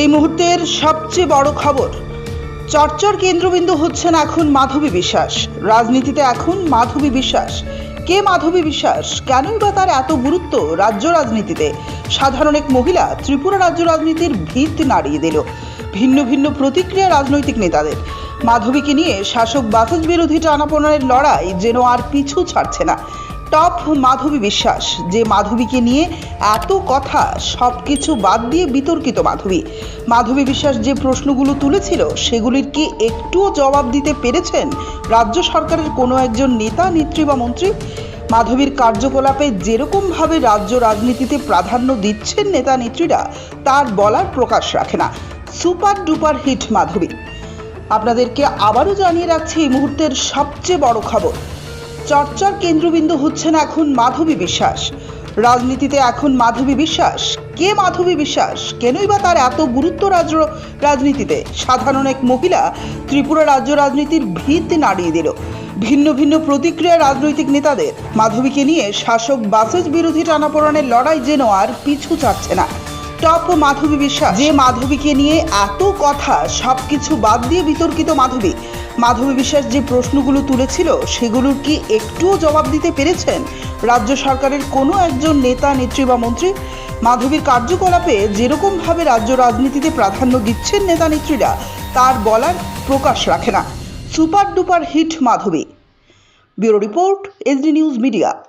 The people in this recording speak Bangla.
এই মুহূর্তের সবচেয়ে বড় খবর, চর্চার কেন্দ্রবিন্দু হচ্ছেন এখন মাধবী বিশ্বাস। রাজনীতিতে এখন মাধবী বিশ্বাস। কে মাধবী বিশ্বাস? কেনই বা তার এত গুরুত্ব রাজ্য রাজনীতিতে? সাধারণ এক মহিলা ত্রিপুরা রাজ্য রাজনীতির ভিত নাড়িয়ে দিল। ভিন্ন ভিন্ন প্রতিক্রিয়া রাজনৈতিক নেতাদের। মাধবীকে নিয়ে শাসক বাসেজ বিরোধী টানাপোড়েনের লড়াই যেন আর পিছু ছাড়ছে না। টপ মাধবী বিশ্বাস, যে মাধবীকে নিয়ে এত কথা সব কিছু বাদ দিয়ে বিতর্কিত মাধবী। মাধবী বিশ্বাস যে প্রশ্নগুলো তুলেছিল, সেগুলির কি একটুও জবাব দিতে পেরেছেন রাজ্য সরকারের কোনো একজন নেতা, নেত্রী বা মন্ত্রী? মাধবীর কার্যকলাপে যেরকমভাবে রাজ্য রাজনীতিতে প্রাধান্য দিচ্ছেন নেতা, নেত্রীরা, তার বলার প্রকাশ রাখে না। Super duper hit Madhabi. আপনাদেরকে আবারও জানিয়ে রাখছি এই মুহূর্তের সবচেয়ে বড় খবর। চর্চার কেন্দ্রবিন্দু হচ্ছেন এখন মাধবী বিশ্বাস। রাজনীতিতে এখন মাধবী বিশ্বাস। কে মাধবী বিশ্বাস? কেনই বা তার এত গুরুত্ব রাজ্য রাজনীতিতে? সাধারণ এক মহিলা ত্রিপুরা রাজ্য রাজনীতির ভিত নাড়িয়ে দিল। ভিন্ন ভিন্ন প্রতিক্রিয়া রাজনৈতিক নেতাদের। মাধবীকে নিয়ে শাসক বাসেজ বিরোধী টানাপোড়েনের লড়াই যেন আর পিছু ছাড়ছে না। টপ মাধবী বিশ্বাস। যে মাধবীকে নিয়ে এত কথা, সবকিছু বাদ দিয়ে বিতর্কিত মাধবী। মাধবী বিশ্বাস যে প্রশ্নগুলো তুলেছিল, সেগুলোর কি একটুও জবাব দিতে পেরেছেন রাজ্য সরকারের কোনো একজন নেতা, নেত্রী বা মন্ত্রী? মাধবীর কার্যকলাপে যেরকমভাবে রাজ্য রাজনীতিতে প্রাধান্য দিচ্ছেন নেতা, নেত্রীরা, তার বলার প্রকাশ রাখে না। Super duper hit Madhabi. Bureau report SD news media.